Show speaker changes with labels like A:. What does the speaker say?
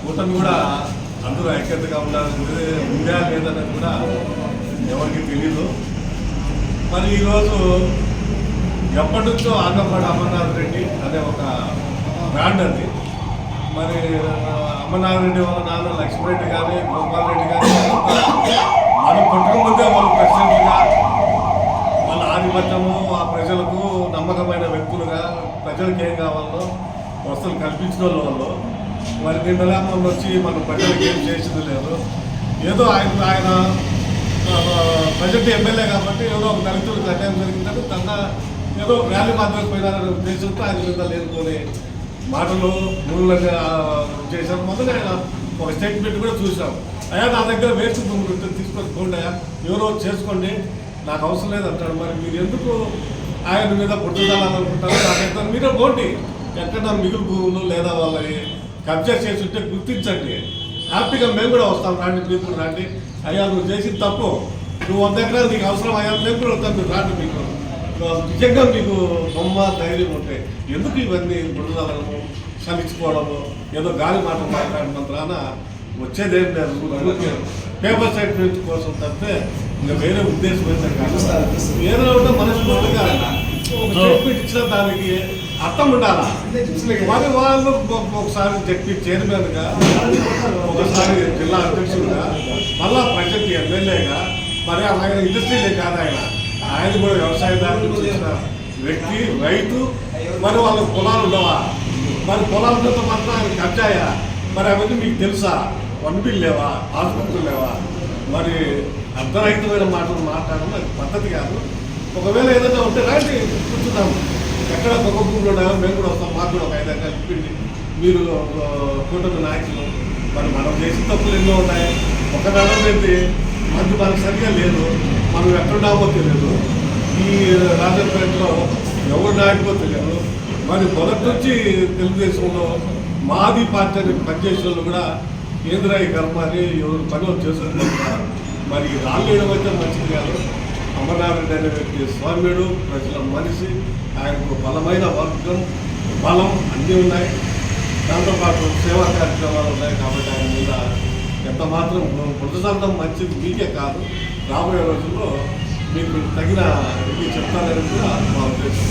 A: కూటమి కూడా అందరూ ఐక్యతగా ఉండాలి ఉందా లేదన్నది కూడా ఎవరికి తెలీదు. మరి ఈరోజు ఎప్పటి నుంచో ఆగంపాడు అమర్నాథ్ రెడ్డి అనే ఒక బ్రాండ్ అది. మరి అమర్నాథ్ రెడ్డి వాళ్ళ నాన్న లక్ష్మీరెడ్డి కానీ గోపాల్ రెడ్డి కానీ అంతా మనం పుట్టకముందే వాళ్ళు ప్రెసిడెంట్గా వాళ్ళ ఆధిపత్యము ఆ ప్రజలకు నమ్మకమైన వ్యక్తులుగా ప్రజలకు ఏం కావాలో వసతులు కల్పించిన వాళ్ళు. వాళ్ళు మరి నిన్న లేకుండా వచ్చి మన ప్రజలకు ఏం చేసింది లేదు. ఏదో ఆయన ఆయన ప్రజెంట్ ఎమ్మెల్యే కాబట్టి ఏదో ఒక దళితులకు అన్యాయం జరిగిందని తన ఏదో ర్యాలీ మాత్రం పోయినారనే ఉద్దేశంతో ఆయన మీద లేనుకొని మాటలు మూలంగా చేశారు. మొదలు ఆయన ఒక స్టేట్మెంట్ కూడా చూసాం అయ్యా నా దగ్గర వేస్ట్ భూములు తీసుకొని పోండి అయ్యా. ఎవరో చేసుకోండి. నాకు అవసరం లేదు అంటాడు. మరి మీరు ఎందుకు ఆయన మీద పుట్టుదలాలనుకుంటారు నాకైతే మీరే పోండి. ఎక్కడ మిగులు భూములు లేదా వాళ్ళని కబ్జా చేసి ఉంటే గుర్తించండి. హ్యాపీగా మేము కూడా వస్తాం. రాండి మీరు కూడా రండి. అయ్యా నువ్వు చేసిన తప్పు. నువ్వు వంద ఎకరాలు నీకు అవసరం. అయ్యా మేము కూడా వస్తాం. మీరు రాండి మీకు. నిజంగా మీకు బొమ్మ ధైర్యం ఉంటాయి ఎందుకు ఇవన్నీ బుడదలను క్షమించుకోవడము ఏదో గాలి మాట మాట్లాడినంతరాన వచ్చేదేం లేదు. పేపర్ స్టేట్మెంట్ కోసం తప్పితే ఇంకా వేరే ఉద్దేశం ఏదో ఉంటే స్టేట్మెంట్ ఇచ్చిన దానికి అర్థం ఉండాలా? మరి వాళ్ళు ఒకసారి చెప్పి చైర్మన్గా ఒకసారి జిల్లా అధ్యక్షుడుగా మళ్ళా ప్రజెంట్ ఎమ్మెల్యేగా మరి అలాగే ఇండస్ట్రీలే కాదు ఆయన. ఆయన కూడా వ్యవసాయదారులు చేసిన వ్యక్తి రైతు మరి వాళ్ళ పొలాలు ఉండవా? మరి పొలాలతో మాత్రం ఆయన కబ్జాయా మరి అవన్నీ మీకు తెలుసా? వన్ లేవా? ఆసుపత్రులు లేవా? మరి అర్ధరహితమైన మాటలు మాట్లాడడం అది పద్ధతి కాదు. ఒకవేళ ఏదైనా ఉంటే రండి కూర్చున్నాం ఎక్కడ ప్రభుత్వంలో ఉన్నాయో మేము కూడా వస్తాం మాకు కూడా ఒక ఐదు ఎకరాలు చెప్పింది మీరు కూటమి నాయకులు మరి మనం చేసిన తప్పులు ఎన్నో ఉన్నాయి. ఒక నడవైతే మంది మనకు సరిగా లేదు మనం ఎక్కడున్నామో తెలియదు. ఈ రాజపేటలో ఎవరు నాయకులో తెలియదు. మరి మొదటి నుంచి తెలుగుదేశంలో మాది పార్టీ అని పనిచేసిన వాళ్ళు కూడా కేంద్ర ఈ కర్మ అని ఎవరు పనులు చేస్తున్నారు మరి రాళ్ళు వేయడం అయితే మంచిది కాదు. అమరనాథరెడ్డి అనే వ్యక్తి స్వామ్యుడు ప్రజల మనిషి ఆయనకు బలమైన వర్గం బలం అన్నీ ఉన్నాయి. దాంతోపాటు సేవా కార్యక్రమాలు ఉన్నాయి కాబట్టి ఆయన మీద ఎంత మాత్రం ప్రతిసంతం మంచిది మీకే కాదు. రాబోయే రోజుల్లో మీకు తగిన ఇది చెప్తారని కూడా మా ఉద్దేశం